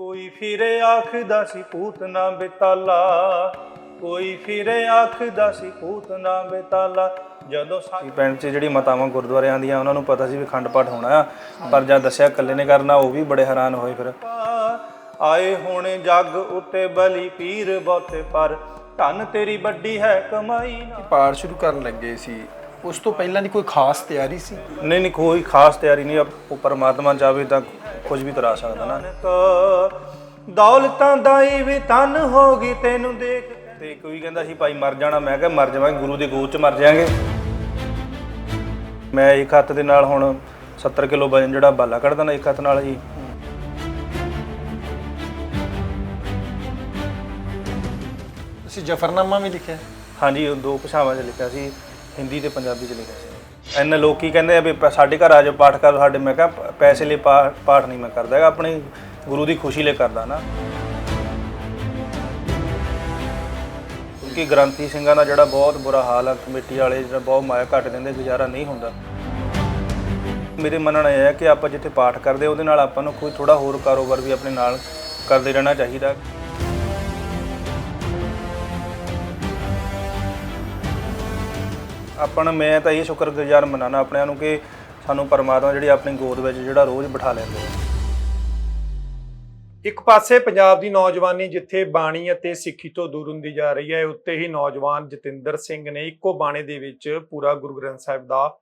ਕੋਈ ਫਿਰੇ ਆਖਦਾ ਸੀ ਪੂਤ ਨਾ ਬੇਤਾਲਾ ਕੋਈ ਫਿਰੇ ਆਖਦਾ ਸੀ ਪੂਤ ਨਾ ਬੇਤਾਲਾ। ਜਦੋਂ ਸਾਡੀ ਪਿੰਡ 'ਚ ਜਿਹੜੀ ਮਾਤਾਵਾਂ ਗੁਰਦੁਆਰਿਆਂ ਦੀਆਂ ਉਹਨਾਂ ਨੂੰ ਪਤਾ ਸੀ ਵੀ ਖੰਡ ਪਾਠ ਹੋਣਾ ਆ ਪਰ ਜਦ ਦੱਸਿਆ ਇਕੱਲੇ ਨੇ ਕਰਨਾ ਉਹ ਵੀ ਬੜੇ ਹੈਰਾਨ ਹੋਏ ਫਿਰ। ਆਏ ਹੁਣ ਜੱਗ ਉੱਤੇ ਬਲੀ ਪੀਰ ਬਹੁਤੇ ਪਰ ਧਨ ਤੇਰੀ ਵੱਡੀ ਹੈ ਕਮਾਈ ਨਾ। ਪਾਠ ਸ਼ੁਰੂ ਕਰਨ ਲੱਗੇ ਸੀ। ਉਸ ਤੋਂ ਪਹਿਲਾਂ ਦੀ ਕੋਈ ਖਾਸ ਤਿਆਰੀ ਸੀ? ਨਹੀਂ ਨਹੀਂ ਕੋਈ ਖਾਸ ਤਿਆਰੀ ਨਹੀਂ। ਉਹ ਪਰਮਾਤਮਾ ਚਾਵੇ ਤਾਂ ਕੁਝ ਵੀ ਕਰਾ ਸਕਦਾ ਨਾ। ਦੌਲਤਾਂ ਦਾਈ ਵੀ ਤਨ ਹੋ ਗਈ ਤੈਨੂੰ ਦੇਖ ਤੇ ਕੋਈ ਕਹਿੰਦਾ ਸੀ ਭਾਈ ਮਰ ਜਾਣਾ। ਮੈਂ ਕਿਹਾ ਮਰ ਜਾਵਾਂਗੇ ਗੁਰੂ ਦੇ ਗੋਦ ਚ ਮਰ ਜਾਾਂਗੇ ਮੈਂ ਇੱਕ ਹੱਥ ਦੇ ਨਾਲ ਹੁਣ 70 ਕਿਲੋ ਵਜਨ ਜਿਹੜਾ ਬਾਲਾ ਕੱਢਦਾ ਨਾ ਇੱਕ ਹੱਥ ਨਾਲ ਜੀ। ਤੁਸੀਂ ਜਫਰਨਾਮਾ ਵੀ ਲਿਖਿਆ। ਹਾਂਜੀ ਉਹ ਦੋ ਭਾਸ਼ਾਵਾਂ 'ਚ ਲਿਖਿਆ ਸੀ। ਹਿੰਦੀ ਤੇ ਪੰਜਾਬੀ 'ਚ ਲਿਖਿਆ ਸੀ। ਐਨ ਕੀ ਕਹਿੰਦੇ ਆ ਵੀ ਪ- ਸਾਡੇ ਘਰ ਆ ਜਾਓ, ਪਾਠ ਕਰ ਸਾਡੇ, ਮੈਂ ਕਿਹਾ ਪ- ਪੈਸੇ ਲਈ ਪਾ- ਪਾਠ ਨਹੀਂ ਮੈਂ ਕਰਦਾ ਹੈਗਾ, ਆਪਣੀ ਗੁਰੂ ਦੀ ਖੁਸ਼ੀ ਲਈ ਕਰਦਾ ਨਾ। ਕਿਉਂਕਿ ਗ੍ਰੰਥੀ ਸਿੰਘਾਂ ਦਾ ਜਿਹੜਾ ਬਹੁਤ ਬੁਰਾ ਹਾਲ ਆ, ਕਮੇਟੀ ਵਾਲੇ ਜਿਹੜਾ ਬਹੁਤ ਮਾਇਆ ਘੱਟ ਦਿੰਦੇ, ਗੁਜ਼ਾਰਾ ਨਹੀਂ ਹੁੰਦਾ। ਮੇਰੇ ਮੰਨਣਾ ਇਹ ਹੈ ਕਿ ਆਪਾਂ ਜਿੱਥੇ ਪਾਠ ਕਰਦੇ, ਉਹਦੇ ਨਾਲ ਆਪਾਂ ਨੂੰ ਕੋਈ ਥੋੜਾ ਹੋਰ ਕਾਰੋਬਾਰ ਵੀ ਆਪਣੇ ਨਾਲ ਕਰਦੇ ਰਹਿਣਾ ਚਾਹੀਦਾ। ਆਪਣਾ ਮੈਂ ਤਾਂ ਇਹ ਸ਼ੁਕਰਗੁਜ਼ਾਰ ਮਨਾਣਾ ਆਪਣਿਆਂ ਨੂੰ ਕਿ ਸਾਨੂੰ ਪਰਮਾਤਮਾ ਜਿਹੜੀ ਆਪਣੀ ਗੋਦ ਵਿੱਚ ਜਿਹੜਾ ਰੋਜ਼ ਬਿਠਾ ਲੈਂਦੇ ਆ। ਇੱਕ ਪਾਸੇ ਪੰਜਾਬ ਦੀ ਨੌਜਵਾਨੀ ਜਿੱਥੇ ਬਾਣੀ ਅਤੇ ਸਿੱਖੀ ਤੋਂ ਦੂਰ ਹੁੰਦੀ ਜਾ ਰਹੀ ਹੈ ਉੱਤੇ ਹੀ ਨੌਜਵਾਨ ਜਤਿੰਦਰ ਸਿੰਘ ਨੇ ਇੱਕੋ ਬਾਣੇ ਦੇ ਵਿੱਚ ਪੂਰਾ ਗੁਰੂ ਗ੍ਰੰਥ ਸਾਹਿਬ ਦਾ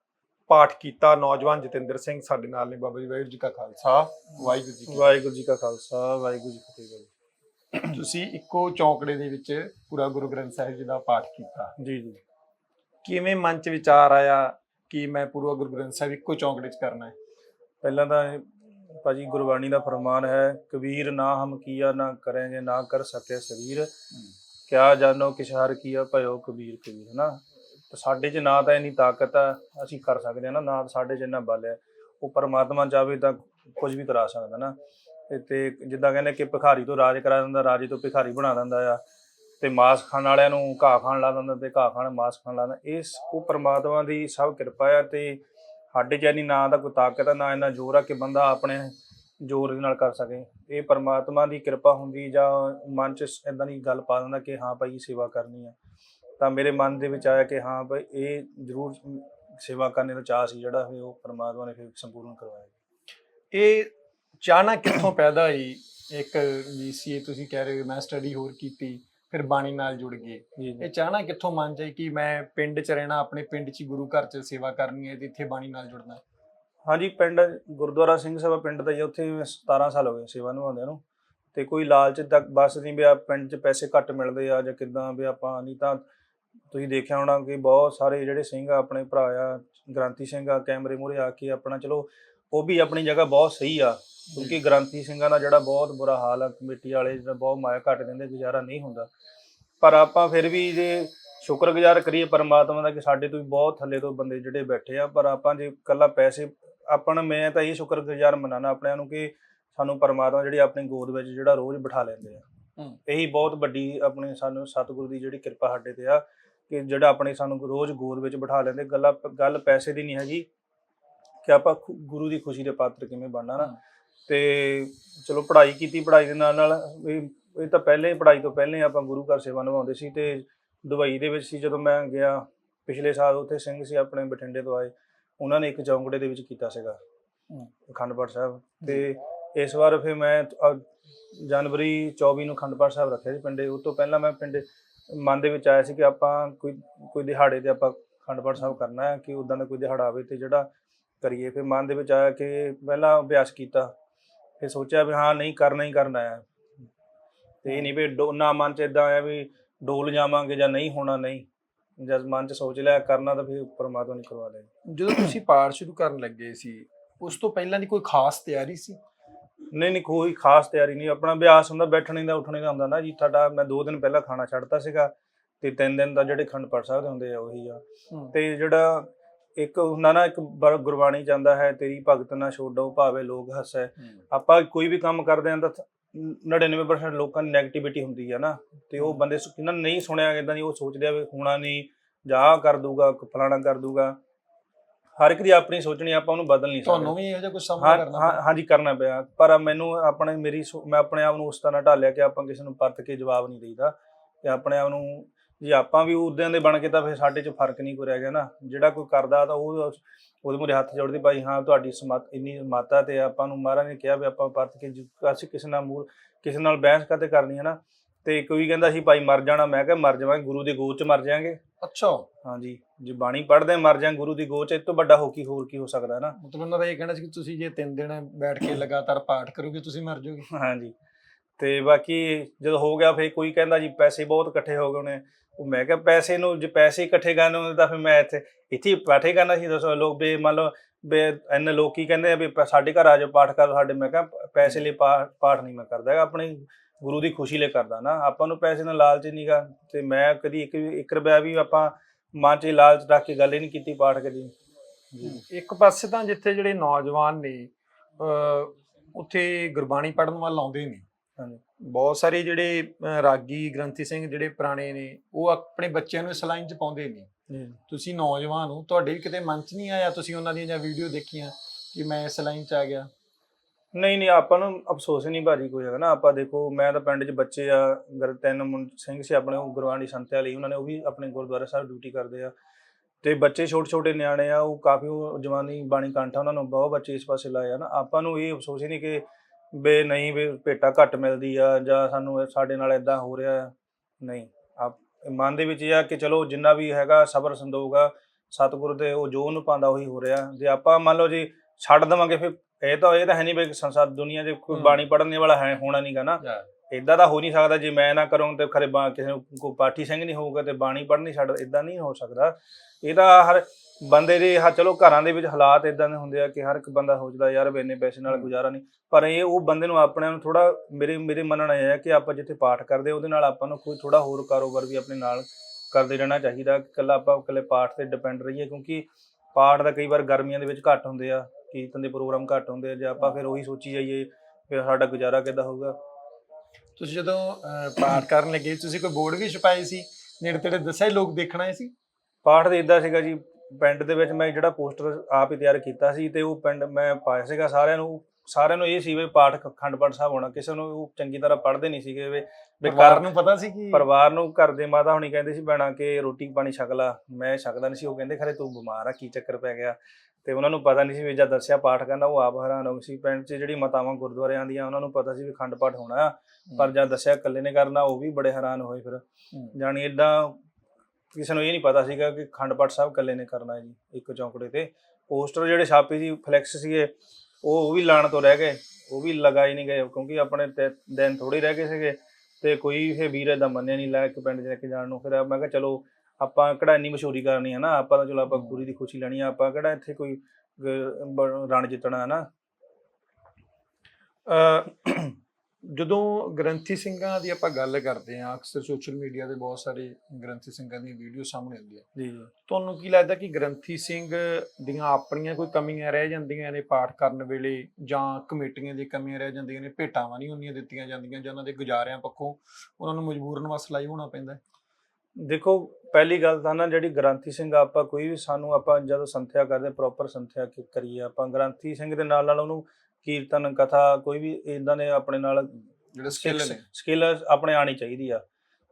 ਪਾਠ ਕੀਤਾ। ਨੌਜਵਾਨ ਜਤਿੰਦਰ ਸਿੰਘ ਸਾਡੇ ਨਾਲ ਨੇ। ਬਾਬਾ ਜੀ ਵਾਹਿਗੁਰੂ ਜੀ ਕਾ ਖਾਲਸਾ। ਵਾਹਿਗੁਰੂ ਜੀ ਵਾਹਿਗੁਰੂ ਜੀ ਕਾ ਖਾਲਸਾ ਵਾਹਿਗੁਰੂ ਜੀ ਕੀ ਫਤਿਹ ਫਤਿਹ। ਤੁਸੀਂ ਇੱਕੋ ਚੌਂਕੜੇ ਦੇ ਵਿੱਚ ਪੂਰਾ ਗੁਰੂ ਗ੍ਰੰਥ ਸਾਹਿਬ ਜੀ ਦਾ ਪਾਠ ਕੀਤਾ। ਜੀ ਜੀ। ਕਿਵੇਂ ਮਨ ਚ ਵਿਚਾਰ ਆਇਆ ਕਿ ਮੈਂ ਪੂਰਾ ਗੁਰੂ ਗ੍ਰੰਥ ਸਾਹਿਬ ਇੱਕੋ ਚੌਂਕੜੇ ਚ ਕਰਨਾ ਹੈ? ਪਹਿਲਾਂ ਤਾਂ ਇਹ ਭਾਜੀ ਗੁਰਬਾਣੀ ਦਾ ਫਰਮਾਨ ਹੈ, ਕਬੀਰ ਨਾ ਹਮ ਕੀਆ ਨਾ ਕਰਾਂਗੇ, ਨਾ ਕਰ ਸਕੇ ਸਰੀਰ ਕਿਆ ਜਾਣੋ ਕਿਛ ਹਰ ਕੀਆ ਭਇਓ ਕਬੀਰ ਕਬੀਰ, ਹਨਾ? ਤੇ ਸਾਡੇ 'ਚ ਨਾ ਤਾਂ ਇੰਨੀ ਤਾਕਤ ਆ, ਅਸੀਂ ਕਰ ਸਕਦੇ ਹਾਂ ਨਾ ਨਾ ਸਾਡੇ 'ਚ ਇੰਨਾ ਬਲ ਹੈ। ਉਹ ਪਰਮਾਤਮਾ ਚਾਹਵੇ ਤਾਂ ਕੁਝ ਵੀ ਕਰਾ ਸਕਦਾ ਨਾ। ਤੇ- ਤੇ ਜਿੱਦਾਂ ਕਹਿੰਦੇ ਕਿ ਭਿਖਾਰੀ ਤੋਂ ਰਾਜ ਕਰਾ ਦਿੰਦਾ, ਰਾਜੇ ਤੋਂ ਭਿਖਾਰੀ ਬਣਾ ਦਿੰਦਾ ਆ। ਤੇ ਮਾਸ ਖਾਣ ਵਾਲਿਆਂ ਨੂੰ ਘਾਹ ਖਾਣ ਲਾ ਦਿੰਦਾ ਤੇ ਘਾਹ ਖਾਣ ਮਾਸ ਖਾਣ ਲਾ ਦਿੰਦਾ। ਇਸ ਉਹ ਪਰਮਾਤਮਾ ਦੀ ਸਭ ਕਿਰਪਾ ਆ ਤੇ ਸਾਡੇ 'ਚ ਇੰਨੀ ਨਾ ਦਾ ਕੋਈ ਤਾਕਤ ਆ, ਨਾ ਇੰਨਾ ਜ਼ੋਰ ਆ ਕਿ ਬੰਦਾ ਆਪਣੇ ਜ਼ੋਰ ਦੇ ਨਾਲ ਕਰ ਸਕੇ। ਇਹ ਪਰਮਾਤਮਾ ਦੀ ਕਿਰਪਾ ਹੁੰਦੀ ਜਾਂ ਮਨ 'ਚ ਇਦਾਂ ਦੀ ਗੱਲ ਪਾ ਦਿੰਦਾ ਕਿ ਹਾਂ ਭਾਈ ਸੇਵਾ ਕਰਨੀ ਆ। ਤਾਂ ਮੇਰੇ ਮਨ ਦੇ ਵਿੱਚ ਆਇਆ ਕਿ ਹਾਂ ਭਾਈ ਇਹ ਜ਼ਰੂਰ ਸੇਵਾ ਕਰਨੇ ਦਾ ਚਾਹ ਸੀ ਜਿਹੜਾ ਫਿਰ ਉਹ ਪਰਮਾਤਮਾ ਨੇ ਫਿਰ ਸੰਪੂਰਨ ਕਰਵਾਇਆ। ਇਹ ਚਾਹਨਾ ਕਿੱਥੋਂ ਪੈਦਾ ਹੋਈ? ਇੱਕ ਬੀਸੀਏ ਤੁਸੀਂ ਕਹਿ ਰਹੇ ਹੋ, ਮੈਂ ਸਟੱਡੀ ਹੋਰ ਕੀਤੀ। ਫਿਰ ਬਾਣੀ ਨਾਲ ਜੁੜ ਗਏ। ਇਹ ਚਾਹਨਾ ਕਿੱਥੋਂ ਮਨ ਆਈ ਕਿ ਮੈਂ ਪਿੰਡ ਚ ਰਹਿਣਾ ਆਪਣੇ ਪਿੰਡ ਚ ਗੁਰੂ ਘਰ ਚ ਸੇਵਾ ਕਰਨੀ ਹੈ ਤੇ ਇੱਥੇ ਬਾਣੀ ਨਾਲ ਜੁੜਨਾ? ਹਾਂਜੀ ਪਿੰਡ ਗੁਰਦੁਆਰਾ ਸਿੰਘ ਸਭਾ ਪਿੰਡ ਦਾ ਹੀ ਉੱਥੇ ਮੈਂ 17 ਸਾਲ ਹੋ ਗਏ ਸੇਵਾ ਨਿਭਾਉਂਦਿਆਂ ਨੂੰ। ਤੇ ਕੋਈ ਲਾਲਚ ਤੱਕ ਬਸ ਨਹੀਂ ਵੀ ਆ ਪਿੰਡ 'ਚ ਪੈਸੇ ਘੱਟ ਮਿਲਦੇ ਆ ਜਾਂ ਕਿਦਾਂ ਵੀ ਆਪਾਂ ਨਹੀਂ ਤਾਂ ਤੁਸੀਂ ਦੇਖਿਆ ਹੋਣਾ ਕਿ ਬਹੁਤ ਸਾਰੇ ਜਿਹੜੇ ਸਿੰਘ ਆ ਆਪਣੇ ਭਰਾ ਆ ਗ੍ਰਾਂਤੀ ਸਿੰਘ ਆ ਕੈਮਰੇ ਮੂਹਰੇ ਆ ਕੇ ਆਪਣਾ ਚਲੋ ਉਹ ਵੀ ਆਪਣੀ ਜਗ੍ਹਾ ਬਹੁਤ ਸਹੀ ਆ। ਕਿਉਂਕਿ ਗ੍ਰਾਂਤੀ ਸਿੰਘਾਂ ਦਾ ਜਿਹੜਾ ਬਹੁਤ ਬੁਰਾ ਹਾਲ ਆ ਕਮੇਟੀ ਵਾਲੇ ਜਿਹੜਾ ਬਹੁਤ ਮਾਇਆ ਘੱਟ ਦਿੰਦੇ ਗੁਜ਼ਾਰਾ ਨਹੀਂ ਹੁੰਦਾ ਪਰ ਆਪਾਂ ਫਿਰ ਵੀ ਜੇ ਸ਼ੁਕਰਗੁਜ਼ਾਰ ਕਰੀਏ ਪਰਮਾਤਮਾ ਦਾ ਕਿ ਸਾਡੇ ਤੋਂ ਵੀ ਬਹੁਤ ਥੱਲੇ ਤੋਂ ਬੰਦੇ ਜਿਹੜੇ ਬੈਠੇ ਆ ਪਰ ਆਪਾਂ ਜੇ ਕੱਲਾ ਪੈਸੇ ਆਪਣ ਮੈਂ ਤਾਂ ਇਹ ਸ਼ੁਕਰਗੁਜ਼ਾਰ ਮਨਾਣਾ ਆਪਣਿਆਂ ਨੂੰ ਕਿ ਸਾਨੂੰ ਪਰਮਾਤਮਾ ਜਿਹੜੀ ਆਪਣੀ ਗੋਦ ਵਿੱਚ ਜਿਹੜਾ ਰੋਜ਼ ਬਿਠਾ ਲੈਂਦੇ ਆ। ਇਹੀ ਬਹੁਤ ਵੱਡੀ ਆਪਣੇ ਸਾਨੂੰ ਸਤਿਗੁਰੂ ਦੀ ਜਿਹੜੀ ਕਿਰਪਾ ਸਾਡੇ ਤੇ ਆ ਕਿ ਜਿਹੜਾ ਆਪਣੇ ਸਾਨੂੰ ਰੋਜ਼ ਗੋਦ ਵਿੱਚ ਬਿਠਾ ਲੈਂਦੇ ਗੱਲ ਗੱਲ ਪੈਸੇ ਦੀ ਨਹੀਂ ਹੈਗੀ ਕਿ ਆਪਾਂ ਗੁਰੂ ਦੀ ਖੁਸ਼ੀ ਦੇ ਪਾਤਰ ਕਿਵੇਂ ਬਣਨਾ ਨਾ। ਤੇ ਚਲੋ ਪੜ੍ਹਾਈ ਕੀਤੀ ਪੜ੍ਹਾਈ ਦੇ ਨਾਲ ਨਾਲ ਇਹ ਇਹ ਤਾਂ ਪਹਿਲੇ ਹੀ ਪੜ੍ਹਾਈ ਤੋਂ ਪਹਿਲੇ ਆਪਾਂ ਗੁਰੂ ਘਰ ਸੇਵਾ ਨਿਭਾਉਂਦੇ ਸੀ ਤੇ ਦੁਬਈ ਦੇ ਵਿੱਚ ਸੀ ਜਦੋਂ ਮੈਂ ਗਿਆ ਪਿਛਲੇ ਸਾਲ ਉੱਥੇ ਸਿੰਘ ਸੀ ਆਪਣੇ ਬਠਿੰਡੇ ਤੋਂ ਆਏ ਉਹਨਾਂ ਨੇ ਇੱਕ ਚੌਂਕੜੇ ਦੇ ਵਿੱਚ ਕੀਤਾ ਸੀਗਾ ਪਾਠ ਸਾਹਿਬ। ਤੇ ਇਸ ਵਾਰ ਫਿਰ ਮੈਂ ਜਨਵਰੀ 24 ਨੂੰ ਅਖੰਡ ਪਾਠ ਸਾਹਿਬ ਰੱਖਿਆ ਸੀ ਪਿੰਡੇ ਉਸ ਤੋਂ ਪਹਿਲਾਂ ਮੈਂ ਪਿੰਡ ਮਨ ਦੇ ਵਿੱਚ ਆਇਆ ਸੀ ਕਿ ਆਪਾਂ ਕੋਈ ਕੋਈ ਦਿਹਾੜੇ ਤੇ ਆਪਾਂ ਅਖੰਡ ਪਾਠ ਸਾਹਿਬ ਕਰਨਾ ਹੈ ਕਿ ਉਦਾਂ ਦਾ ਕੋਈ ਦਿਹਾੜਾ ਆਵੇ ਤੇ ਜਿਹੜਾ ਕਰੀਏ। ਫਿਰ ਮਨ ਦੇ ਵਿੱਚ ਆਇਆ ਕਿ ਪਹਿਲਾਂ ਅਭਿਆਸ ਕੀਤਾ ਫਿਰ ਸੋਚਿਆ ਵੀ ਹਾਂ ਨਹੀਂ ਕਰਨਾ ਹੀ ਕਰਨਾ ਹੈ। ਤੇ ਇਹ ਨਹੀਂ ਵੀ ਡੋ- ਨਾ ਮਨ ਚ ਇਦਾਂ ਆਇਆ ਵੀ ਡੋਲ ਜਾਵਾਂਗੇ ਜਾਂ ਨਹੀਂ ਹੋਣਾ ਨਹੀਂ। ਜਦ ਮਨ ਚ ਸੋਚ ਲਿਆ ਕਰਨਾ ਤਾਂ ਫਿਰ ਪਰਮਾਤਮਾ ਨੇ ਕਰਵਾ ਲਿਆ। ਜਦੋਂ ਤੁਸੀਂ ਪਾਠ ਸ਼ੁਰੂ ਕਰਨ ਲੱਗੇ ਸੀ ਉਸ ਤੋਂ ਪਹਿਲਾਂ ਦੀ ਕੋਈ ਖਾਸ ਤਿਆਰੀ ਸੀ? ਨਹੀਂ ਨਹੀਂ ਕੋਈ ਖਾਸ ਤਿਆਰੀ ਨਹੀਂ। ਆਪਣਾ ਅਭਿਆਸ ਹੁੰਦਾ ਬੈਠਣੇ ਦਾ ਉੱਠਣੇ ਦਾ ਹੁੰਦਾ ਨਾ ਜੀ। ਤੁਹਾਡਾ ਮੈਂ 2 ਦਿਨ ਪਹਿਲਾਂ ਖਾਣਾ ਛੱਡਤਾ ਸੀਗਾ ਤੇ 3 ਦਿਨ ਦਾ ਜਿਹੜੇ ਖੰਡ ਪੜ ਸਕਦੇ ਹੁੰਦੇ ਆ ਉਹੀ ਆ। ਤੇ ਜਿਹੜਾ ਇੱਕ ਹੁੰਦਾ ਨਾ ਇੱਕ ਗੁਰਬਾਣੀ ਜਾਂਦਾ ਹੈ ਤੇਰੀ ਭਗਤ ਨਾ ਛੋਡੋ ਭਾਵੇਂ ਲੋਕ ਹੱਸੈ। ਆਪਾਂ ਕੋਈ ਵੀ ਕੰਮ ਕਰਦੇ ਆਂ ਤਾਂ 99% ਲੋਕਾਂ ਦੀ 네ਗੇਟਿਵਿਟੀ ਹੁੰਦੀ ਆ ਨਾ। ਤੇ ਉਹ ਬੰਦੇ ਸੁ- ਨੇ ਨਹੀਂ ਸੁਣਿਆ ਇਦਾਂ ਦੀ ਉਹ ਸੋਚਦੇ ਆ ਵੀ ਹੋਣਾ ਨਹੀਂ ਜਾਂ ਆਹ ਕਰ ਦੂਗਾ ਕ- ਫਲਾਣਾ ਕਰ ਦੂਗਾ। ਹਰ ਇੱਕ ਦੀ ਆਪਣੀ ਸੋਚਣੀ ਆਪਾਂ ਉਹਨੂੰ ਬਦਲ ਨਹੀਂ ਸਕਦੇ। ਤੁਹਾਨੂੰ ਵੀ ਇਹੋ ਜਿਹਾ ਕੁਝ ਸਾਹਮਣਾ ਹਾਂ ਕਰਨਾ ਹਾਂ ਪਿਆ? ਹਾਂਜੀ ਕਰਨਾ ਪਿਆ। ਪਰ ਮੈਨੂੰ ਆਪਣੇ ਮੇਰੀ ਸੋ- ਮੈਂ ਆਪਣੇ ਆਪ ਨੂੰ ਉਸ ਤਰ੍ਹਾਂ ਢਾਲਿਆ ਕਿ ਆਪਾਂ ਕਿਸੇ ਨੂੰ ਪਰਤ ਕੇ ਜਵਾਬ ਨਹੀਂ ਦੇਈਦਾ। ਤੇ ਆਪਣੇ ਆਪ ਨੂੰ ਜੇ ਆਪਾਂ ਵੀ ਉਦਿਆਂ ਦੇ ਬਣ ਕੇ ਤਾਂ ਫਿਰ ਸਾਡੇ 'ਚ ਫ਼ਰਕ ਨਹੀਂ ਕੋਈ ਰਹਿ ਗਿਆ ਨਾ। ਜਿਹੜਾ ਕੋਈ ਕਰਦਾ ਤਾਂ ਉਹ ਉਹਦੇ ਮੂਹਰੇ ਹੱਥ ਜੋੜਦੇ ਭਾਈ ਹਾਂ ਤੁਹਾਡੀ ਸਮਤ ਇੰਨੀ ਮਾਤਾ ਤੇ ਆਪਾਂ ਨੂੰ ਮਹਾਰਾਜ ਨੇ ਕਿਹਾ ਵੀ ਆਪਾਂ ਪਰਤ ਕੇ ਅਸੀਂ ਕਿਸੇ ਨਾਲ ਮੂਰ ਕਿਸੇ ਨਾਲ ਬਹਿਸ ਕਾਤੇ ਕਰਨੀ ਹੈ ਨਾ? ਤੇ ਕੋਈ ਕਹਿੰਦਾ ਸੀ ਭਾਈ ਮਰ ਜਾਣਾ। ਮੈਂ ਕਿਹਾ ਮਰ ਜਾਵਾਂਗੇ ਗੁਰੂ ਦੇ ਗੋਦ 'ਚ ਮਰ ਜਾਾਂਗੇ ਅੱਛਾ। ਹਾਂਜੀ ਜੇ ਬਾਣੀ ਪੜ੍ਹਦੇ ਮਰ ਜਾਾਂ ਗੁਰੂ ਦੀ ਗੋਦ 'ਚ ਇਹ ਤੋਂ ਵੱਡਾ ਹੋ ਕੀ ਹੋਰ ਕੀ ਹੋ ਸਕਦਾ ਹੈ ਨਾ? ਮਤਲਬ ਉਹਨਾਂ ਦਾ ਇਹ ਕਹਿਣਾ ਸੀ ਕਿ ਤੁਸੀਂ ਜੇ ਤਿੰਨ ਦਿਨ ਬੈਠ ਕੇ ਲਗਾਤਾਰ ਪਾਠ ਕਰੋਗੇ ਤੁਸੀਂ ਮਰ ਜਾਓਗੇ। ਹਾਂਜੀ। ਤੇ ਬਾਕੀ ਜਦੋਂ ਹੋ ਗਿਆ ਫਿਰ ਕੋਈ ਕਹਿੰਦਾ ਜੀ ਪੈਸੇ ਬਹੁਤ ਇਕੱਠੇ ਹੋ ਗਏ ਨੇ ਉਹ ਮੈਂ ਕਿਹਾ ਪੈਸੇ ਨੂੰ ਜੇ ਪੈਸੇ ਇਕੱਠੇ ਕਰਨ ਹੁੰਦੇ ਤਾਂ ਫਿਰ ਮੈਂ ਇੱਥੇ ਇੱਥੇ ਹੀ ਪਾਠੇ ਕਰਨਾ ਸੀ ਦੱਸੋ ਲੋਕ ਵੀ ਮੰਨ ਲਓ ਵੀ ਇੰਨੇ ਲੋਕ ਕੀ ਕਹਿੰਦੇ ਆ ਵੀ ਪ- ਸਾਡੇ ਘਰ ਆ ਜਾਓ ਪਾਠ ਕਰ ਸਾਡੇ, ਮੈਂ ਕਿਹਾ ਪੈਸੇ ਲਈ ਪਾ- ਪਾਠ ਨਹੀਂ ਮੈਂ ਕਰਦਾ ਹੈਗਾ, ਆਪਣੀ ਗੁਰੂ ਦੀ ਖੁਸ਼ੀ ਲਈ ਕਰਦਾ ਨਾ, ਆਪਾਂ ਨੂੰ ਪੈਸੇ ਨਾਲ ਲਾਲਚ ਨਹੀਂਗਾ, ਤੇ ਮੈਂ ਕਦੀ ਇੱਕ ਵੀ- ਇੱਕ ਰੁਪਿਆ ਵੀ ਆਪਾਂ ਮਨ 'ਚ ਲਾਲਚ ਰੱਖ ਕੇ ਗੱਲ ਹੀ ਨਹੀਂ ਕੀਤੀ ਪਾਠ ਕਦੀ। ਇੱਕ ਪਾਸੇ ਤਾਂ ਜਿੱਥੇ ਜਿਹੜੇ ਨੌਜਵਾਨ ਨੇ ਉੱਥੇ ਗੁਰਬਾਣੀ ਪੜ੍ਹਨ ਵੱਲ ਆਉਂਦੇ ਨੇ ਬਹੁਤ ਸਾਰੇ ਜਿਹੜੇ ਰਾਗੀ ਗ੍ਰੰਥੀ ਸਿੰਘ ਜਿਹੜੇ ਪੁਰਾਣੇ ਨੇ ਉਹ ਆਪਣੇ ਬੱਚਿਆਂ ਨੂੰ ਇਸ ਲਾਈਨ 'ਚ ਪਾਉਂਦੇ ਨੇ। ਜੀ। ਤੁਸੀਂ ਨੌਜਵਾਨ ਹੋ ਤੁਹਾਡੇ ਵੀ ਕਿਤੇ ਮਨ 'ਚ ਨਹੀਂ ਆਇਆ ਤੁਸੀਂ ਉਹਨਾਂ ਦੀਆਂ ਜਾਂ ਵੀਡੀਓ ਦੇਖੀਆਂ ਕਿ ਮੈਂ ਇਸ ਲਾਈਨ 'ਚ ਆ ਗਿਆ? ਨਹੀਂ ਨਹੀਂ ਆਪਾਂ ਨੂੰ ਅਫਸੋਸ ਨਹੀਂ ਭਾਜੀ ਕੋਈ ਹੈਗਾ ਨਾ। ਆਪਾਂ ਦੇਖੋ ਮੈਂ ਤਾਂ ਪਿੰਡ 'ਚ ਬੱਚੇ ਆ ਗਰ ਤਿੰਨ ਮੁੰ- ਸਿੰਘ ਸੀ ਆਪਣੇ ਉਹ ਗੁਰਬਾਣੀ ਸੰਥਿਆ ਲਈ ਉਹਨਾਂ ਨੇ ਉਹ ਵੀ ਆਪਣੇ ਗੁਰਦੁਆਰਾ ਸਾਹਿਬ ਡਿਊਟੀ ਕਰਦੇ ਆ। ਤੇ ਬੱਚੇ ਛੋਟੇ ਛੋਟੇ ਨਿਆਣੇ ਆ ਉਹ ਕਾਫੀ ਉਹ ਜਵਾਨੀ ਬਾਣੀ ਕੰਠਾ ਉਹਨਾਂ ਨੂੰ ਬਹੁਤ ਬੱਚੇ ਇਸ ਪਾਸੇ ਲਾਏ ਆ ਨਾ। ਆਪਾਂ ਨੂੰ ਇਹ ਅਫਸੋਸ ਹੀ ਨਹੀਂ ਕਿ ਬੇ ਨਹੀਂ ਵੀ ਭੇਟਾ ਘੱਟ ਮਿਲਦੀ ਆ ਜਾਂ ਸਾਨੂੰ ਇਹ ਸਾਡੇ ਨਾਲ ਇਦਾਂ ਹੋ ਰਿਹਾ ਆ। ਨਹੀਂ ਆਪ ਮਨ ਦੇ ਵਿੱਚ ਇਹ ਆ ਕਿ ਚਲੋ ਜਿੰਨਾ ਵੀ ਹੈਗਾ ਸਬਰ ਸੰਦੋਗ ਆ ਸਤਿਗੁਰੂ ਦੇ ਉਹ ਜੋ ਉਹਨੂੰ ਪਾਉਂਦਾ ਉਹੀ ਹੋ ਰਿਹਾ ਜੇ ਆਪਾਂ ਮੰਨ ਲਓ ਜੀ ਛੱਡ ਦੇਵਾਂਗੇ ਫਿਰ ਇਹ ਤਾਂ ਇਹ ਤਾਂ ਹੈ ਨਹੀਂ ਵੀ ਸੰਸਾਰ ਦੁਨੀਆ 'ਚ ਕੋਈ ਹਮ। ਬਾਣੀ ਪੜ੍ਹਨ ਵਾਲਾ ਹੈ ਹੋਣਾ ਨਹੀਂਗਾ ਨਾ ਇਦਾਂ ਤਾਂ ਹੋ ਨਹੀਂ ਸਕਦਾ ਜੇ ਮੈਂ ਨਾ ਕਰੂੰ ਤੇ ਖਰੇ ਬਾ ਕਿਸੇ ਨੂੰ ਕੋਈ ਪਾਠੀ ਸਿੰਘ ਨਹੀਂ ਹੋਊਗਾ ਤੇ ਬਾਣੀ ਪੜ੍ਹਨੀ ਛੱਡ ਇਦਾਂ ਨਹੀਂ ਹੋ ਸਕਦਾ ਇਹ ਤਾਂ ਹਰ ਬੰਦੇ ਦੇ ਹਾ ਚਲੋ ਘਰਾਂ ਦੇ ਵਿੱਚ ਹਾਲਾਤ ਇਦਾਂ ਦੇ ਹੁੰਦੇ ਆ ਕਿ ਹਰ ਇੱਕ ਬੰਦਾ ਸੋਚਦਾ ਯਾਰ ਵੀ ਇੰਨੇ ਪੈਸੇ ਨਾਲ। ਗੁਜ਼ਾਰਾ ਨਹੀਂ। ਪਰ ਇਹ ਉਹ ਬੰਦੇ ਨੂੰ ਆਪਣੇ ਨੂੰ ਥੋੜਾ ਮੇਰੇ ਮੇਰੇ ਮੰਨਣਾ ਇਹ ਹੈ ਕਿ ਆਪਾਂ ਜਿੱਥੇ ਪਾਠ ਕਰਦੇ ਉਹਦੇ ਨਾਲ ਆਪਾਂ ਨੂੰ ਕੋਈ ਥੋੜਾ ਹੋਰ ਕਾਰੋਬਾਰ ਵੀ ਆਪਣੇ ਨਾਲ ਕਰਦੇ ਰਹਿਣਾ ਚਾਹੀਦਾ ਇਕੱਲਾ ਆਪਾਂ ਇਕੱਲੇ ਪਾਠ ਤੇ ਡਿਪੈਂਡ ਰਹੀਏ ਕਿਉਂਕਿ ਪਾਠ ਦਾ ਕਈ ਵਾਰ ਗਰਮੀਆਂ ਦੇ ਵਿੱਚ ਘੱਟ ਹੁੰਦੇ ਆ ਕੀਰਤਨ ਦੇ ਪ੍ਰੋਗਰਾਮ ਘੱਟ ਹੁੰਦੇ ਆ ਜੇ ਆਪਾਂ ਫਿਰ ਉਹੀ ਸੋਚੀ ਜਾਈਏ ਫਿਰ ਸਾਡਾ ਗੁਜ਼ਾਰਾ ਕਿੱਦਾਂ ਹੋਊਗਾ। ਤੁਸੀਂ ਜਦੋਂ ਪਾਠ ਕਰਨ ਲੱਗੇ ਤੁਸੀਂ ਕੋਈ ਬੋਰਡ ਵੀ ਛਪਾਏ ਸੀ? ਨੇੜੇ ਤੇੜੇ ਦੱਸਿਆ ਲੋਕ ਦੇਖਣ ਸੀ? ਪਾਠ ਦੇ ਇਦਾਂ ਸੀਗਾ ਜੀ ਪਿੰਡ ਦੇ ਵਿੱਚ ਮੈਂ ਜਿਹੜਾ ਪੋਸਟਰ ਆਪ ਹੀ ਤਿਆਰ ਕੀਤਾ ਸੀ ਤੇ ਉਹ ਪਿੰਡ ਮੈਂ ਪਾਇਆ ਸੀਗਾ ਸਾਰਿਆਂ ਨੂੰ ਸਾਰਿਆਂ ਨੂੰ ਇਹ ਸੀ ਵੀ ਪਾਠ ਅਖੰਡ ਪਾਠ ਸਾਹਿਬ ਹੋਣਾ ਕਿਸੇ ਨੂੰ ਉਹ ਚੰਗੀ ਤਰ੍ਹਾਂ ਪੜ੍ਹਦੇ ਨਹੀਂ ਸੀਗੇ ਵੀ ਪਰਿਵਾਰ ਨੂੰ ਪਤਾ ਸੀ ਕਿ ਪਰਿਵਾਰ ਨੂੰ ਘਰ ਦੇ ਮਾਤਾ ਹੁਣੀ ਕਹਿੰਦੇ ਸੀ ਭੈਣਾ ਕਿ ਰੋਟੀ ਪਾਣੀ ਛਕ ਲਾ ਮੈਂ ਛਕਦਾ ਨਹੀਂ ਸੀ ਉਹ ਕਹਿੰਦੇ ਖਰੇ ਤੂੰ ਬਿਮਾਰ ਆ ਕੀ ਚੱਕਰ ਪੈ ਗਿਆ? ਤੇ ਉਹਨਾਂ ਨੂੰ ਪਤਾ ਨਹੀਂ ਸੀ ਵੀ ਜਦ ਦੱਸਿਆ ਪਾਠ ਕਰਨਾ ਉਹ ਆਪ ਹੈਰਾਨ ਹੋ ਸੀ ਪਿੰਡ 'ਚ ਜਿਹੜੀ ਮਾਤਾਵਾਂ ਗੁਰਦੁਆਰਿਆਂ ਦੀਆਂ ਉਹਨਾਂ ਨੂੰ ਪਤਾ ਸੀ ਵੀ ਅਖੰਡ ਪਾਠ ਹੋਣਾ ਆ ਪਰ ਜਦ ਦੱਸਿਆ ਇਕੱਲੇ ਨੇ ਕਰਨਾ ਉਹ ਵੀ ਬੜੇ ਹੈਰਾਨ ਹੋਏ ਫਿਰ। ਜਾਣੀ ਇਦਾਂ ਕਿਸੇ ਨੂੰ ਇਹ ਨਹੀਂ ਪਤਾ ਸੀਗਾ ਕਿ ਖੰਡ ਪਾਠ ਸਾਹਿਬ ਇਕੱਲੇ ਨੇ ਕਰਨਾ ਹੈ ਜੀ, ਇੱਕ ਚੌਂਕੜੇ ਤੇ। ਪੋਸਟਰ ਜਿਹੜੇ ਛਾਪੇ ਸੀ ਫਲੈਕਸ ਸੀਗੇ, ਉਹ ਉਹ ਵੀ ਲਾਣ ਤੋਂ ਰਹਿ ਗਏ, ਉਹ ਵੀ ਲਗਾਏ ਨਹੀਂ ਗਏ, ਕਿਉਂਕਿ ਆਪਣੇ ਤੇ ਦਿਨ ਥੋੜੇ ਰਹਿ ਗਏ ਸੀਗੇ ਤੇ ਕੋਈ ਇਹ ਵੀਰ ਦਾ ਮੰਨਿਆ ਨਹੀਂ, ਲੈ ਕੇ ਪਿੰਡ 'ਚ ਲੈ ਕੇ ਜਾਣ ਨੂੰ। ਫਿਰ ਮੈਂ ਕਿਹਾ ਚਲੋ, ਆਪਾਂ ਕਿਹੜਾ ਇੰਨੀ ਮਸ਼ਹੂਰੀ ਕਰਨੀ ਹੈ ਨਾ, ਆਪਾਂ ਤਾਂ ਚਲੋ ਆਪਾਂ ਗੁਰੂ ਦੀ ਖੁਸ਼ੀ ਲੈਣੀ ਆ, ਆਪਾਂ ਕਿਹੜਾ ਇੱਥੇ ਕੋਈ ਗ- ਬ- ਰਣ ਜਿੱਤਣਾ ਹੈ ਨਾ। ਅਹ ਜਦੋਂ ਗ੍ਰੰਥੀ ਸਿੰਘਾਂ ਦੀ ਆਪਾਂ ਗੱਲ ਕਰਦੇ ਹਾਂ ਅਕਸਰ ਸੋਸ਼ਲ ਮੀਡੀਆ ਤੇ ਬਹੁਤ ਸਾਰੇ ਗ੍ਰੰਥੀ ਸਿੰਘਾਂ ਦੀਆਂ ਵੀਡੀਓ ਸਾਹਮਣੇ ਆਉਂਦੀਆਂ ਜੀ ਜੀ ਤੁਹਾਨੂੰ ਕੀ ਲੱਗਦਾ ਕਿ ਗ੍ਰੰਥੀ ਸਿੰਘ ਦੀਆਂ ਆਪਣੀਆਂ ਕੋਈ ਕਮੀਆਂ ਰਹਿ ਜਾਂਦੀਆਂ ਨੇ ਪਾਠ ਕਰਨ ਵੇਲੇ ਜਾਂ ਕਮੇਟੀਆਂ ਦੀ ਕਮੀਆਂ ਰਹਿ ਜਾਂਦੀਆਂ ਨੇ ਭੇਟਾਵਾਂ ਨਹੀਂ ਹੁੰਦੀਆਂ ਦਿੱਤੀਆਂ ਜਾਂਦੀਆਂ ਜਾਂ ਉਹਨਾਂ ਦੇ ਗੁਜ਼ਾਰਿਆਂ ਪੱਖੋਂ ਉਹਨਾਂ ਨੂੰ ਮਜਬੂਰਨ ਵਸਲਾਈ ਹੋਣਾ ਪੈਂਦਾ ਹੈ? ਦੇਖੋ ਪਹਿਲੀ ਗੱਲ ਤਾਂ ਨਾ ਜਿਹੜੀ ਗ੍ਰੰਥੀ ਸਿੰਘ ਆ, ਆਪਾਂ ਕੋਈ ਵੀ ਸਾਨੂੰ ਆਪਾਂ ਜਦੋਂ ਸੰਥਿਆ ਕਰਦੇ ਪ੍ਰੋਪਰ ਸੰਥਿਆ ਕੀ- ਕਰੀਏ ਆਪਾਂ ਗ੍ਰੰਥੀ ਸਿੰਘ ਦੇ ਨਾਲ ਨਾਲ ਉਹਨੂੰ ਕੀਰਤਨ ਕਥਾ ਕੋਈ ਵੀ ਇਦਾਂ ਦੇ ਆਪਣੇ ਨਾਲ ਜਿਹੜੇ ਸਕਿੱਲ ਨੇ। ਸਕਿੱਲ ਆਪਣੇ ਆਣੀ ਚਾਹੀਦੀ ਆ।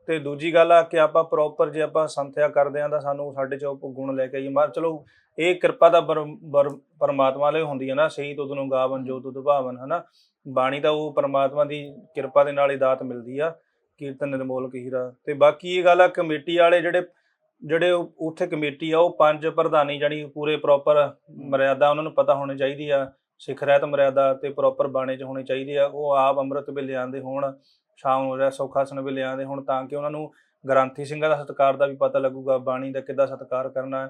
ਤੇ ਦੂਜੀ ਗੱਲ ਆ ਕਿ ਆਪਾਂ ਪ੍ਰੋਪਰ ਜੇ ਆਪਾਂ ਸੰਥਿਆ ਕਰਦੇ ਆ ਤਾਂ ਸਾਨੂੰ ਸਾਡੇ ਚ ਗੁਣ ਲੈ ਕੇ ਆਈਏ। ਮਾਰ ਚਲੋ ਇਹ ਕਿਰਪਾ ਦਾ ਪਰਮਾਤਮਾ ਲਈ ਹੁੰਦੀ ਹੈ ਨਾ। ਸਹੀ ਤੁਧ ਨੂੰ ਗਾਵਨ ਜੋ ਤੁਧ ਭਾਵਨ ਹਨਾ। ਬਾਣੀ ਤਾਂ ਉਹ ਪਰਮਾਤਮਾ ਦੀ ਕਿਰਪਾ ਦੇ ਨਾਲ ਹੀ ਦਾਤ ਮਿਲਦੀ ਆ। ਕੀਰਤਨ ਨਿਰਮੋਲ ਹੀਰਾ ਤੇ ਬਾਕੀ ਇਹ ਗੱਲ ਆ ਕਮੇਟੀ ਵਾਲੇ ਜਿਹੜੇ ਜਿਹੜੇ ਉੱਥੇ ਕਮੇਟੀ ਆ ਉਹ ਪੰਜ ਪ੍ਰਧਾਨੀ ਜਾਨੀ ਪੂਰੇ ਪ੍ਰੋਪਰ ਮਰਿਆਦਾ ਉਹਨਾਂ ਨੂੰ ਪਤਾ ਹੋਣੀ ਚਾਹੀਦੀ ਆ। ਸਿੱਖ ਰਹਿਤ ਮਰਿਆਦਾ ਤੇ ਪ੍ਰੋਪਰ ਬਾਣੇ ਚ ਹੋਣੀ ਚਾਹੀਦੀ ਆ ਉਹ ਆਪ ਅੰਮ੍ਰਿਤ ਵੇਲੇ ਆਉਂਦੇ ਹੋਣ ਸ਼ਾਮ ਨੂੰ ਜਾਂ ਸੌਖਾਸਨ ਵੇਲੇ ਆਉਂਦੇ ਹੋਣ ਤਾਂ ਕਿ ਉਹਨਾਂ ਨੂੰ ਗ੍ਰੰਥੀ ਸਿੰਘਾਂ ਦਾ ਸਤਿਕਾਰ ਦਾ ਵੀ ਪਤਾ ਲੱਗੂਗਾ ਬਾਣੀ ਦਾ ਕਿੱਦਾਂ ਸਤਿਕਾਰ ਕਰਨਾ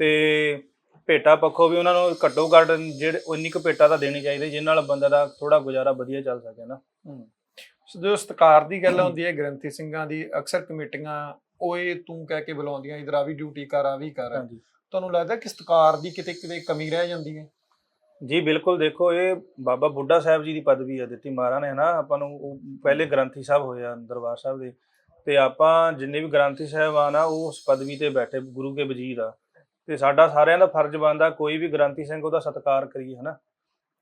ਤੇ ਭੇਟਾ ਪੱਖੋਂ ਵੀ ਉਹਨਾਂ ਨੂੰ ਘੱਟੋ ਘੱਟ ਜਿਹੜੇ ਉਨੀ ਕੁ ਭੇਟਾ ਤਾਂ ਦੇਣੀ ਚਾਹੀਦੀ ਜਿਹਦੇ ਨਾਲ ਬੰਦੇ ਦਾ ਥੋੜਾ ਗੁਜ਼ਾਰਾ ਵਧੀਆ ਚੱਲ ਸਕੇ ਨਾ। ਜਦੋਂ ਸਤਿਕਾਰ ਦੀ ਗੱਲ ਹੁੰਦੀ ਹੈ ਗ੍ਰੰਥੀ ਸਿੰਘਾਂ ਦੀ ਅਕਸਰ ਕਮੇਟੀਆਂ ਓਏ ਤੂੰ ਕਹਿ ਕੇ ਬੁਲਾਉਂਦੀਆਂ ਇਧਰ ਆ ਵੀ ਡਿਊਟੀ ਕਰ ਆ ਵੀ ਕਰ। ਤੁਹਾਨੂੰ ਲੱਗਦਾ ਕਿ ਸਤਿਕਾਰ ਦੀ ਕਿਤੇ ਕਿਤੇ ਕਮੀ ਰਹਿ ਜਾਂਦੀ ਹੈ? ਜੀ ਬਿਲਕੁਲ ਦੇਖੋ ਇਹ ਬਾਬਾ ਬੁੱਢਾ ਸਾਹਿਬ ਜੀ ਦੀ ਪਦਵੀ ਆ ਦਿੱਤੀ ਮਹਾਰਾਜ ਨੇ ਨਾ ਆਪਾਂ ਨੂੰ ਉਹ ਪਹਿਲੇ ਗ੍ਰੰਥੀ ਸਾਹਿਬ ਹੋਏ ਆ ਦਰਬਾਰ ਸਾਹਿਬ ਦੇ। ਤੇ ਆਪਾਂ ਜਿੰਨੇ ਵੀ ਗ੍ਰੰਥੀ ਸਾਹਿਬ ਆ ਨਾ ਉਹ ਉਸ ਪਦਵੀ ਤੇ ਬੈਠੇ ਗੁਰੂ ਕੇ ਵਜ਼ੀਰ ਆ। ਤੇ ਸਾਡਾ ਸਾਰਿਆਂ ਦਾ ਫਰਜ਼ ਬਣਦਾ ਕੋਈ ਵੀ ਗ੍ਰੰਥੀ ਸਿੰਘ ਉਹਦਾ ਸਤਿਕਾਰ ਕਰੀਏ ਹਨਾ?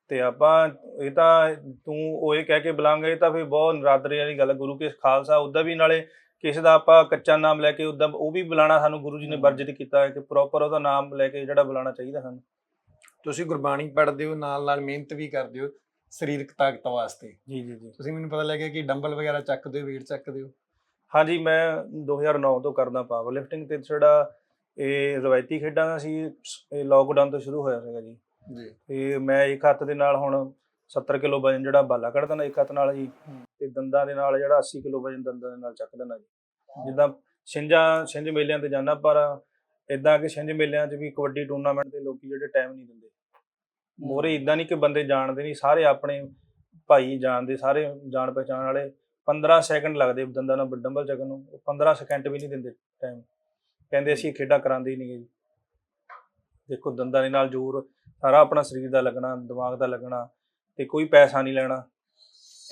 ਤੇ ਆਪਾਂ ਇਹ ਤਾਂ ਤੂੰ ਉਹ ਇਹ ਕਹਿ ਕੇ ਬੁਲਾਂਗੇ ਇਹ ਤਾਂ ਫਿਰ ਬਹੁਤ ਨਰਾਦਰੇ ਵਾਲੀ ਗੱਲ। ਗੁਰੂ ਕੇ ਖਾਲਸਾ ਉਹਦਾ ਵੀ ਨਾਲੇ ਕਿਸੇ ਦਾ ਆਪਾਂ ਕੱਚਾ ਨਾਮ ਲੈ ਕੇ ਉਹਦਾ ਉਹ ਵੀ ਬੁਲਾਣਾ ਸਾਨੂੰ ਗੁਰੂ ਜੀ ਨੇ ਵਰਜਿਤ ਕੀਤਾ ਹੈ ਕਿ ਪ੍ਰੋਪਰ ਉਹਦਾ ਨਾਮ ਲੈ ਕੇ ਜਿਹੜਾ ਬੁਲਾਣਾ ਚਾਹੀਦਾ ਸਾਨੂੰ। ਤੁਸੀਂ ਗੁਰਬਾਣੀ ਪੜ੍ਹਦੇ ਹੋ ਨਾਲ ਨਾਲ ਮਿਹਨਤ ਵੀ ਕਰਦੇ ਹੋ ਸਰੀਰਕ ਤਾਕਤ ਵਾਸਤੇ। ਜੀ ਜੀ ਜੀ। ਤੁਸੀਂ ਮੈਨੂੰ ਪਤਾ ਲੱਗਿਆ ਕਿ ਡੰਬਲ ਵਗੈਰਾ ਚੱਕਦੇ ਹੋ weight ਚੱਕਦੇ ਹੋ? ਹਾਂਜੀ ਮੈਂ 2009 ਤੋਂ ਕਰਦਾ ਪਾਵਰ ਲਿਫਟਿੰਗ ਤੇ ਜਿਹੜਾ ਇਹ ਰਵਾਇਤੀ ਖੇਡਾਂ ਦਾ ਸੀ ਇਹ ਲੋਕਡਾਊਨ ਤੋਂ ਸ਼ੁਰੂ ਹੋਇਆ ਸੀਗਾ ਜੀ। ਜੀ। ਤੇ ਮੈਂ ਇੱਕ ਹੱਥ ਦੇ ਨਾਲ ਹੁਣ 70 ਕਿਲੋ ਵਜਨ ਜਿਹੜਾ ਬਾਲਾ ਕੱਢ ਦਿੰਦਾ ਇੱਕ ਹੱਥ ਨਾਲ ਜੀ। ਤੇ ਦੰਦਾਂ ਦੇ ਨਾਲ ਜਿਹੜਾ 80 ਕਿਲੋ ਵਜਨ ਦੰਦਾਂ ਦੇ ਨਾਲ ਚੱਕ ਦਿੰਦਾ ਜੀ। ਜਿੱਦਾਂ ਛਿੰਜਾਂ ਛਿੰਝ ਮੇਲਿਆਂ ਤੇ ਜਾਂਦਾ ਪਰ ਇਦਾਂ ਕਿ ਛਿੰਝ ਮੇਲਿਆਂ 'ਚ ਵੀ ਕਬੱਡੀ ਟੂਰਨਾਮੈਂਟ ਦੇ ਲੋਕੀ ਜਿਹੜੇ ਟਾਈਮ ਨਹੀਂ ਦਿੰਦੇ। ਮੋਰੇ ਇਦਾਂ ਨਹੀਂ ਕਿ ਬੰਦੇ ਜਾਣਦੇ ਨਹੀਂ ਸਾਰੇ ਆਪਣੇ ਭਾਈ ਜਾਣਦੇ ਸਾਰੇ ਜਾਣ ਪਛਾਣ ਵਾਲੇ। 15 ਸੈਕਿੰਡ ਲੱਗਦੇ ਦੰਦਾਂ ਨਾਲ ਡੰਬਲ ਚੱਕਣ ਨੂੰ ਉਹ 15 ਸਕਿੰਟ ਵੀ ਨਹੀਂ ਦਿੰਦੇ ਟਾਈਮ ਕਹਿੰਦੇ ਅਸੀਂ ਖੇਡਾਂ ਕਰਾਉਂਦੇ ਹੀ ਨਹੀਂ ਜੀ। ਦੇਖੋ ਦੰਦਾਂ ਦੇ ਨਾਲ ਜ਼ੋਰ ਸਾਰਾ ਆਪਣਾ ਸਰੀਰ ਦਾ ਲੱਗਣਾ ਦਿਮਾਗ ਦਾ ਲੱਗਣਾ ਤੇ ਕੋਈ ਪੈਸਾ ਨਹੀਂ ਲੈਣਾ।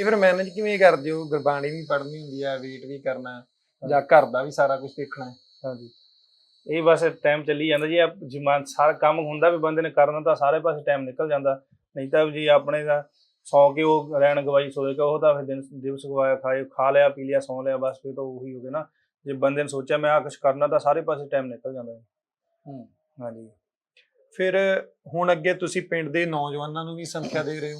ਇਹ ਫਿਰ ਮੈਨੇਜ ਕਿਵੇਂ ਕਰਦੇ ਹੋ? ਗੁਰਬਾਣੀ ਵੀ ਪੜ੍ਹਨੀ ਹੁੰਦੀ ਹੈ weight ਵੀ ਕਰਨਾ ਜਾਂ ਘਰ ਦਾ ਵੀ ਸਾਰਾ ਕੁਝ ਦੇਖਣਾ। ਹਾਂਜੀ। ਇਹ ਬਸ ਟਾਈਮ ਚੱਲੀ ਜਾਂਦਾ ਜੀ ਜਿਮਾਨ ਸਾਰਾ ਕੰਮ ਹੁੰਦਾ ਵੀ ਬੰਦੇ ਨੇ ਕਰਨਾ ਤਾਂ ਸਾਰੇ ਪਾਸੇ ਟਾਈਮ ਨਿਕਲ ਜਾਂਦਾ। ਨਹੀਂ ਤਾਂ ਜੀ ਆਪਣੇ ਦਾ ਸੌ ਕੇ ਉਹ ਰਹਿਣ ਗਵਾਈ ਸੋਏਗਾ ਉਹ ਤਾਂ ਫਿਰ ਦਿਨ ਦਿਵਸ ਗਵਾਇਆ ਖਾਏ ਖਾ ਲਿਆ ਪੀ ਲਿਆ ਸੌ ਲਿਆ ਬਸ ਫਿਰ ਤਾਂ ਉਹੀ ਹੋ ਗਿਆ ਨਾ। ਜੇ ਬੰਦੇ ਨੇ ਸੋਚਿਆ ਮੈਂ ਆ ਕੁਝ ਕਰਨਾ ਤਾਂ ਸਾਰੇ ਪਾਸੇ ਟਾਈਮ ਨਿਕਲ ਜਾਂਦਾ ਹੂੰ। ਹਾਂਜੀ। ਫਿਰ ਹੁਣ ਅੱਗੇ ਤੁਸੀਂ ਪਿੰਡ ਦੇ ਨੌਜਵਾਨਾਂ ਨੂੰ ਵੀ ਸੰਥਿਆ ਦੇ ਰਹੇ ਹੋ?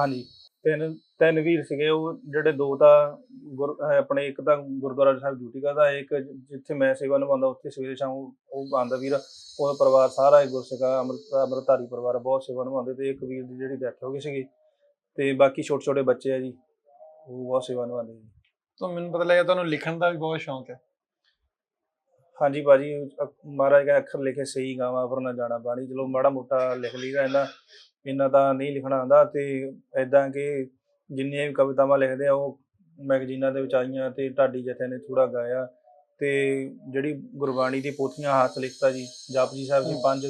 ਹਾਂਜੀ। ਤਿੰਨ ਤਿੰਨ ਵੀਰ ਸੀਗੇ ਉਹ ਜਿਹੜੇ ਦੋ ਤਾਂ ਗੁਰ ਅਹ ਆਪਣੇ ਇੱਕ ਤਾਂ ਗੁਰਦੁਆਰਾ ਸਾਹਿਬ ਡਿਊਟੀ ਕਰਦਾ ਇੱਕ ਜਿੱਥੇ ਮੈਂ ਸੇਵਾ ਨਿਭਾਉਂਦਾ ਉੱਥੇ ਸਵੇਰੇ ਸ਼ਾਮ ਉਹ- ਉਹ ਆਉਂਦਾ ਵੀਰ। ਉਹਦਾ ਪਰਿਵਾਰ ਸਾਰਾ ਹੀ ਗੁਰਸਿੱਖਾ ਅੰਮ੍ਰਿਤ ਅੰਮ੍ਰਿਤਧਾਰੀ ਪਰਿਵਾਰ ਆ, ਬਹੁਤ ਸੇਵਾ ਨਿਭਾਉਂਦੇ ਤੇ ਇੱਕ ਵੀਰ ਦੀ ਜਿਹੜੀ ਡੈਥ ਹੋ ਗਈ ਸੀਗੀ ਤੇ ਬਾਕੀ ਛੋਟੇ ਛੋਟੇ ਬੱਚੇ ਆ ਜੀ ਉਹ ਬਹੁਤ ਸੇਵਾ ਨਿਭਾਉਂਦੇ ਜੀ। ਤਾਂ ਮੈਨੂੰ ਪਤਾ ਲੱਗਿਆ ਤੁਹਾਨੂੰ ਲਿਖਣ ਦਾ ਵੀ ਬਹੁਤ ਸ਼ੌਂਕ ਹੈ। ਹਾਂਜੀ ਬਾਜੀ ਅ- ਮਹਾਰਾਜ ਕਹਿੰਦਾ ਅੱਖਰ ਲਿਖੇ ਸਹੀ ਗਾਵਾਂ ਪਰ ਨਾ ਜਾਣਾ ਬਾਣੀ। ਚਲੋ ਮਾੜਾ ਮੋਟਾ ਲਿਖ ਲਈਦਾ ਇਹਨਾਂ ਇੰਨਾ ਤਾਂ ਨਹੀਂ ਲਿਖਣਾ ਆਉਂਦਾ ਤੇ ਐਦਾਂ ਕਿ ਜਿੰਨੀਆਂ ਵੀ ਕਵਿਤਾਵਾਂ ਲਿਖਦੇ ਆ ਉਹ ਮੈਗਜ਼ੀਨਾਂ ਦੇ ਵਿੱਚ ਆਈਆਂ ਤੇ ਢਾਡੀ ਜਥੇ ਨੇ ਥੋੜਾ ਗਾਇਆ ਤੇ ਜਿਹੜੀ ਗੁਰਬਾਣੀ ਦੀ ਪੋਥੀਆਂ ਹੱਥ ਲਿਖਤਾ ਜੀ ਜਪਜੀ ਸਾਹਿਬ ਜੀ ਪੰਜ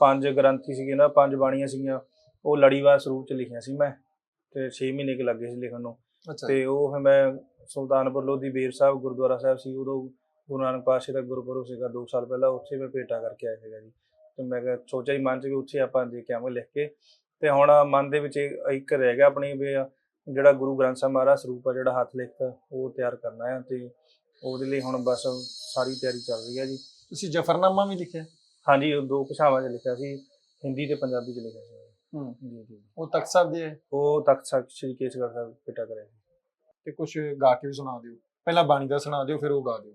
ਪੰਜ ਗ੍ਰੰਥੀ ਸੀਗੇ ਨਾ ਪੰਜ ਬਾਣੀਆਂ ਸੀਗੀਆਂ ਉਹ ਲੜੀਵਾਰ ਸਰੂਪ ਚ ਲਿਖੀਆਂ ਸੀ ਮੈਂ ਤੇ 6 ਮਹੀਨੇ ਕੁ ਲੱਗੇ ਸੀ ਲਿਖਣ ਨੂੰ ਅੱਛਾ। ਤੇ ਉਹ ਫਿਰ ਮੈਂ ਸੁਲਤਾਨਪੁਰ ਲੋਧੀ ਬੇਰ ਸਾਹਿਬ ਗੁਰਦੁਆਰਾ ਸਾਹਿਬ ਸੀ ਉਦੋਂ ਗੁਰੂ ਨਾਨਕ ਪਾਤਸ਼ਾਹ ਦਾ ਗੁਰਪੁਰਬ ਸੀਗਾ 2 ਸਾਲ ਪਹਿਲਾਂ ਉੱਥੇ ਮੈਂ ਭੇਟਾ ਕਰਕੇ ਆਇਆ ਸੀਗਾ ਜੀ। ਤੇ ਮੈਂ ਕਿਹਾ ਸੋਚਿਆ ਹੀ ਮਨ ਚ ਵੀ ਉੱਥੇ ਆਪਾਂ ਦੇ ਕੇ ਆਵਾਂਗੇ ਲਿਖ ਕੇ। ਤੇ ਹੁਣ ਮਨ ਦੇ ਵਿੱਚ ਇੱਕ ਰਹਿ ਗਿਆ ਆਪਣੀ ਵੀ ਜਿਹੜਾ ਗੁਰੂ ਗ੍ਰੰਥ ਸਾਹਿਬ ਮਹਾਰਾਜ ਸਰੂਪ ਆ ਜਿਹੜਾ ਹੱਥ ਲਿਖਤ ਉਹ ਤਿਆਰ ਕਰਨਾ ਹੈ ਤੇ ਉਹਦੇ ਲਈ ਹੁਣ ਬਸ ਸਾਰੀ ਤਿਆਰੀ ਚੱਲ ਰਹੀ ਹੈ ਜੀ। ਤੁਸੀਂ ਜਫਰਨਾਮਾ ਵੀ ਲਿਖਿਆ? ਹਾਂਜੀ ਉਹ ਦੋ ਭਾਸ਼ਾਵਾਂ 'ਚ ਲਿਖਿਆ ਸੀ ਹਿੰਦੀ ਤੇ ਪੰਜਾਬੀ 'ਚ ਲਿਖਿਆ ਸੀ। ਹੂੰ। ਜੀ ਜੀ ਉਹ ਤਖਤ ਸਾਹਿਬ ਦੇ ਉਹ ਤਖਤ ਸਾਹਿਬ ਸ੍ਰੀ ਕੇਸਗੜ੍ਹ ਸਾਹਿਬ ਭੇਟਾ ਕਰਿਆ ਤੇ ਕੁਝ ਗਾ ਕੇ ਵੀ ਸੁਣਾ ਦਿਓ। ਪਹਿਲਾਂ ਬਾਣੀ ਦਾ ਸੁਣਾ ਦਿਓ ਫਿਰ ਉਹ ਗਾ ਦਿਓ।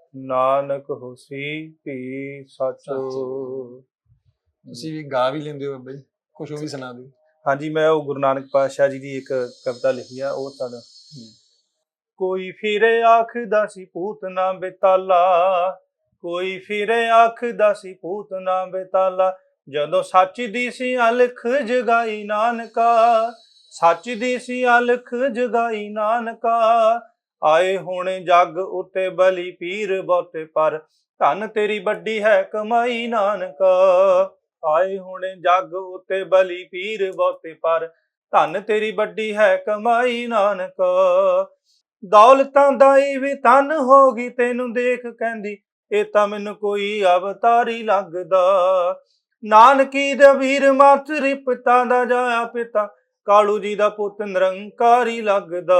ਨਾਨਕ ਹੋਸੀ ਪੀ ਸਾਚੋ। ਤੁਸੀਂ ਵੀ ਗਾ ਵੀ ਲੈਂਦੇ ਹੋ ਬਾਬਾ ਜੀ ਕੁਝ ਉਹ ਵੀ ਸੁਣਾ ਦਿਓ। ਹਾਂਜੀ ਮੈਂ ਉਹ ਗੁਰੂ ਨਾਨਕ ਪਾਤਸ਼ਾਹ ਜੀ ਦੀ ਇੱਕ ਕਵਿਤਾ ਲਿਖੀ ਆ ਉਹ ਤੁਹਾਡਾ ਕੋਈ ਫਿਰੇ ਆਖਦਾ ਸੀ ਭੂਤ ਨਾ ਬੇਤਾਲਾ ਕੋਈ ਫਿਰੇ ਆਖਦਾ ਸੀ ਭੂਤ ਨਾ ਬੇਤਾਲਾ ਜਦੋਂ ਸੱਚ ਦੀ ਸੀ ਅਲਖ ਜਗਾਈ ਨਾਨਕਾ ਸੱਚ ਦੀ ਸੀ ਅਲਖ ਜਗਾਈ ਨਾਨਕਾ ਆਏ ਹੁਣ ਜੱਗ ਉਤੇ ਬਲੀ ਪੀਰ ਬਹੁਤੇ ਪਰ, ਧਨ ਤੇਰੀ ਵੱਡੀ ਹੈ ਕਮਾਈ ਨਾਨਕ। ਆਏ ਹੁਣ ਜੱਗ ਉਤੇ ਬਲੀ ਪੀਰ ਬਹੁਤੇ ਪਰ, ਧਨ ਤੇਰੀ ਵੱਡੀ ਹੈ ਕਮਾਈ ਨਾਨਕ। ਦੌਲਤਾਂ ਦਾ ਹੀ ਵੀ ਧਨ ਹੋ ਗਈ ਤੈਨੂੰ ਦੇਖ ਕਹਿੰਦੀ, ਇਹ ਤਾਂ ਮੈਨੂੰ ਕੋਈ ਅਵਤਾਰੀ ਲੱਗਦਾ। ਨਾਨਕੀ ਦਾ ਵੀਰ ਮਾਤਰੀ ਪਿਤਾ ਦਾ ਜਾਇਆ ਪਿਤਾ, ਕਾਲੂ ਜੀ ਦਾ ਪੁੱਤ ਨਿਰੰਕਾਰੀ ਲੱਗਦਾ।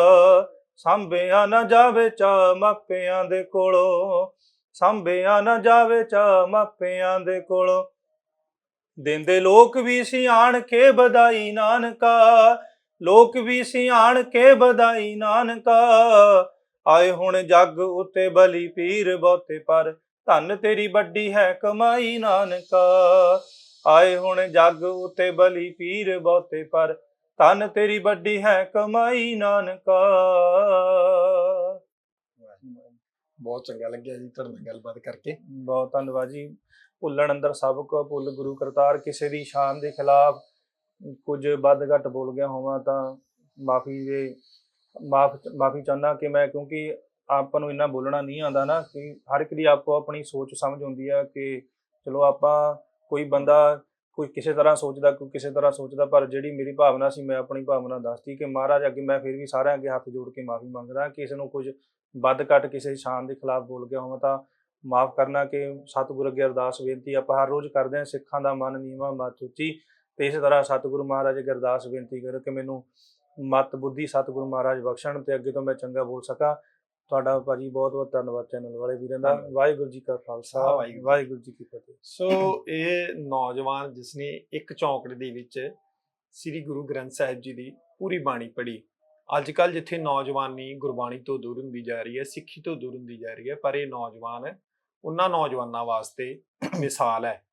ਸਾਂਭਿਆ ਨਾ ਜਾਵੇ ਚਾ ਮਾਪਿਆਂ ਦੇ ਕੋਲੋਂ, ਸਾਂਭਿਆ ਨਾ ਜਾਵੇ ਚਾ ਮਾਪਿਆਂ ਦੇ ਕੋਲੋਂ। ਦਿੰਦੇ ਲੋਕ ਵੀ ਸਿਆਣ ਕੇ ਵਧਾਈ ਨਾਨਕਾ, ਲੋਕ ਵੀ ਸਿਆਣ ਕੇ ਵਧਾਈ ਨਾਨਕਾ। ਆਏ ਹੁਣ ਜੱਗ ਉਤੇ ਬਲੀ ਪੀਰ ਬਹੁਤੇ ਪਰ, ਧਨ ਤੇਰੀ ਵੱਡੀ ਹੈ ਕਮਾਈ ਨਾਨਕਾ। ਆਏ ਹੁਣ ਜੱਗ ਉਤੇ ਬਲੀ ਪੀਰ ਬਹੁਤੇ ਪਰ ਧਨ ਤੇਰੀ ਵੱਡੀ ਹੈ ਕਮਾਈ ਨਾਨਕਾ। ਬਹੁਤ ਚੰਗਾ ਲੱਗਿਆ ਜੀ ਤੁਹਾਡੇ ਨਾਲ ਗੱਲਬਾਤ ਕਰਕੇ। ਬਹੁਤ ਧੰਨਵਾਦ ਜੀ। ਭੁੱਲਣ ਅੰਦਰ ਸਭ ਕੋ ਭੁੱਲ ਗੁਰੂ ਕਰਤਾਰ ਕਿਸੇ ਦੀ ਸ਼ਾਨ ਦੇ ਖਿਲਾਫ ਕੁਝ ਵੱਧ ਘੱਟ ਬੋਲ ਗਿਆ ਹੋਵਾਂ ਤਾਂ ਮਾਫੀ ਦੇ ਮਾਫ ਮਾਫੀ ਚਾਹੁੰਦਾ ਕਿ ਮੈਂ ਕਿਉਂਕਿ ਆਪਾਂ ਨੂੰ ਇੰਨਾ ਬੋਲਣਾ ਨਹੀਂ ਆਉਂਦਾ ਨਾ ਕਿ ਹਰ ਇੱਕ ਦੀ ਆਪੋ ਆਪਣੀ ਸੋਚ ਸਮਝ ਹੁੰਦੀ ਆ ਕਿ ਚਲੋ ਆਪਾਂ ਕੋਈ ਬੰਦਾ ਕੋਈ ਕਿਸੇ ਤਰ੍ਹਾਂ ਸੋਚਦਾ, ਕੋਈ ਕਿਸੇ ਤਰ੍ਹਾਂ ਸੋਚਦਾ, ਪਰ ਜਿਹੜੀ ਮੇਰੀ ਭਾਵਨਾ ਸੀ, ਮੈਂ ਆਪਣੀ ਭਾਵਨਾ ਦੱਸਤੀ ਕਿ ਮਹਾਰਾਜ ਅੱਗੇ ਮੈਂ ਫਿਰ ਵੀ ਸਾਰਿਆਂ ਅੱਗੇ ਹੱਥ ਜੋੜ ਕੇ ਮਾਫੀ ਮੰਗਦਾ ਕਿਸੇ ਨੂੰ ਕੁਝ ਵੱਧ ਘੱਟ ਕਿਸੇ ਸ਼ਾਨ ਦੇ ਖਿਲਾਫ ਬੋਲ ਗਿਆ ਹੋਵਾਂ ਤਾਂ ਮਾਫ ਕਰਨਾ ਕਿ ਸਤਿਗੁਰ ਅੱਗੇ ਅਰਦਾਸ ਬੇਨਤੀ, ਆਪਾਂ ਹਰ ਰੋਜ਼ ਕਰਦੇ ਹਾਂ ਸਿੱਖਾਂ ਦਾ ਮਨ, ਨੀਵਾ ਮਤ ਉੱਚੀ ਤੇ ਇਸੇ ਤਰ੍ਹਾਂ ਸਤਿਗੁਰੂ ਮਹਾਰਾਜ ਅੱਗੇ ਅਰਦਾਸ ਬੇਨਤੀ ਕਰੋ ਕਿ ਮੈਨੂੰ ਮਤ, ਬੁੱਧੀ ਸਤਿਗੁਰੂ ਮਹਾਰਾਜ ਬਖਸ਼ਣ ਤੇ ਅੱਗੇ ਤੋਂ ਮੈਂ ਚੰਗਾ ਬੋਲ ਸਕਾਂ। ਤੁਹਾਡਾ ਭਾਜੀ ਬਹੁਤ ਬਹੁਤ ਧੰਨਵਾਦ ਚੈਨਲ ਵਾਲੇ ਵੀਰਾਂ ਦਾ। ਵਾਹਿਗੁਰੂ ਜੀ ਕਾ ਖਾਲਸਾ ਵਾਹਿਗੁਰੂ ਜੀ। ਵਾਹਿਗੁਰੂ ਜੀ ਕੀ ਫਤਿਹ ਸੋ ਇਹ ਨੌਜਵਾਨ ਜਿਸਨੇ ਇੱਕ ਚੌਂਕੜੇ ਦੇ ਵਿੱਚ ਸ੍ਰੀ ਗੁਰੂ ਗ੍ਰੰਥ ਸਾਹਿਬ ਜੀ ਦੀ ਪੂਰੀ ਬਾਣੀ ਪੜ੍ਹੀ ਅੱਜ ਕੱਲ ਜਿੱਥੇ ਨੌਜਵਾਨੀ ਗੁਰਬਾਣੀ ਤੋਂ ਦੂਰ ਹੁੰਦੀ ਜਾ ਰਹੀ ਹੈ ਸਿੱਖੀ ਤੋਂ ਦੂਰ ਹੁੰਦੀ ਜਾ ਰਹੀ ਹੈ ਪਰ ਇਹ ਨੌਜਵਾਨ ਉਹਨਾਂ ਨੌਜਵਾਨਾਂ ਵਾਸਤੇ ਮਿਸਾਲ ਹੈ